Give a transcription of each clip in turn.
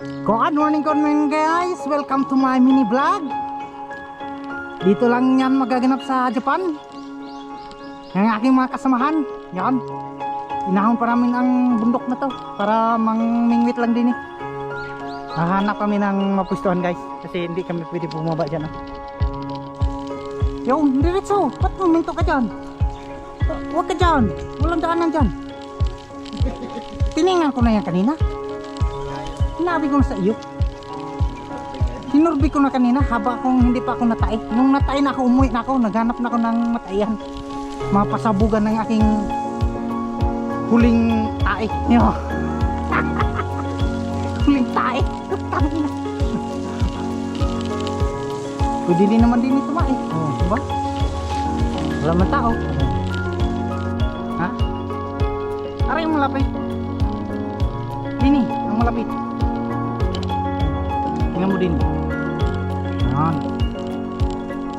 Good morning, good morning guys! Welcome to my mini vlog. Dito lang yan magaganap sa Japan. Ang aking mga kasamahan. Yan. Inahon pa namin ang bundok na to para mangmingwit lang din eh. Hahanap kami ng mapustuhan guys kasi hindi kami pwede bumaba dyan. Ah. Yo, diretso! Ba't muminto ka dyan? Huwag ka dyan! Walang daanan dyan. Tiningan ko na yan kanina. Sinabi ko na sa iyo. Sinurbi ko na kanina haba akong hindi pa ako natay. Nung natay na ako, umuwi na ako, naghanap na ako ng matayan. Mapasabugan ng aking huling tae. Yo. huling tae. Pwede din naman din ito ma eh. Oh, diba? Wala man tao. Ha? Aray yung malapit. Ini, ang malapit. Mo din. Yan.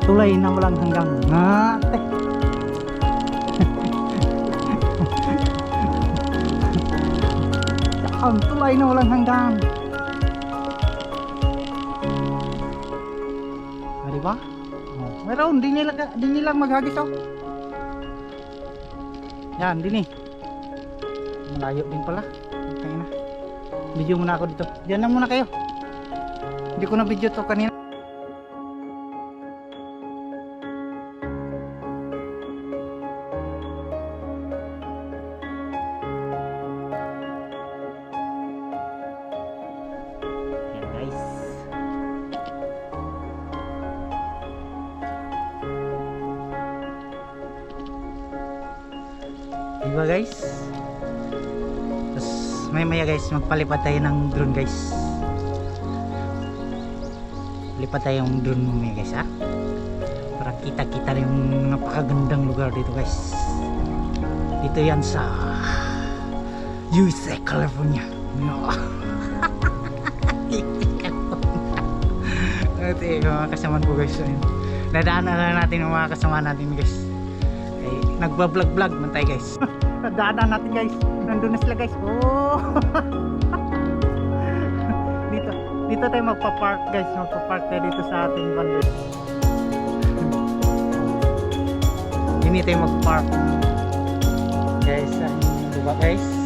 Tulay na walang hanggang. Ngate. Yan, tulay na walang hanggang. Ah, di ba? Oh, meron, di nila, di nila maghagis oh. Yan, din eh. Malayo din pala. Tangina na. Video muna ako dito. Diyan na muna kayo. Hindi ko na video to kanina. Yan guys. Diba guys? Tapos may maya guys, magpalipad tayo ng drone guys. Lipat tayo yung drone mamaya guys ha. Para kita-kita yung napakagandang lugar dito guys. Dito yan sa USA, California. No. Ito yung mga kasamaan ko guys. Ayun. Na natin yung mga kasama natin guys. Ay, nagbablog-vlog man tayo guys. Nadaanan natin guys. Nandun na sila guys. Oh. dito, tayo magpa-park guys. Magpa-park tayo dito sa ating van. Hindi tayo mag-park. Guys, ang diba guys?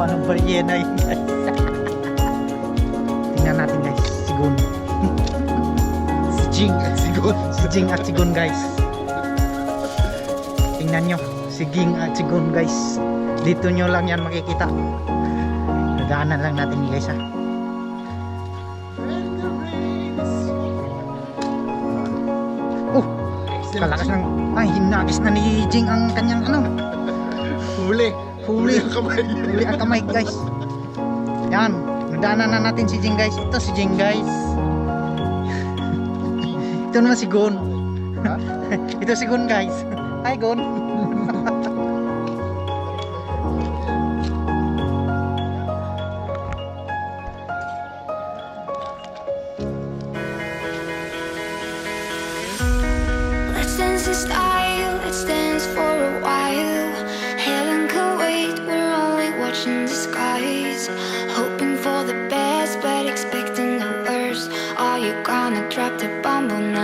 Kuha ng baryena yun guys. Tingnan natin guys, si Gun. si Jing at si Gun. Si Jing at si Gun guys. Tingnan nyo, si Ging at si Gun guys. Dito nyo lang yan makikita. Nadaanan lang natin guys ha. Oh, kalakas ng ay hinagis na ni Jing ang kanyang ano Huli. Huli ang kamay. huli ang kamay guys. Yan nadaanan na natin si Jing guys. Ito si Jing guys. Ito naman si Gon. Ha? ito si Gon guys. Hi Gon. Let's dance in down and drop the bomb on.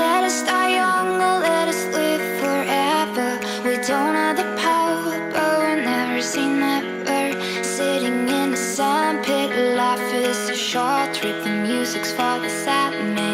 Let us die young or let us live forever. We don't have the power, but we're never seen never. Sitting in the sandpit, life is a short trip. The music's for the sadness.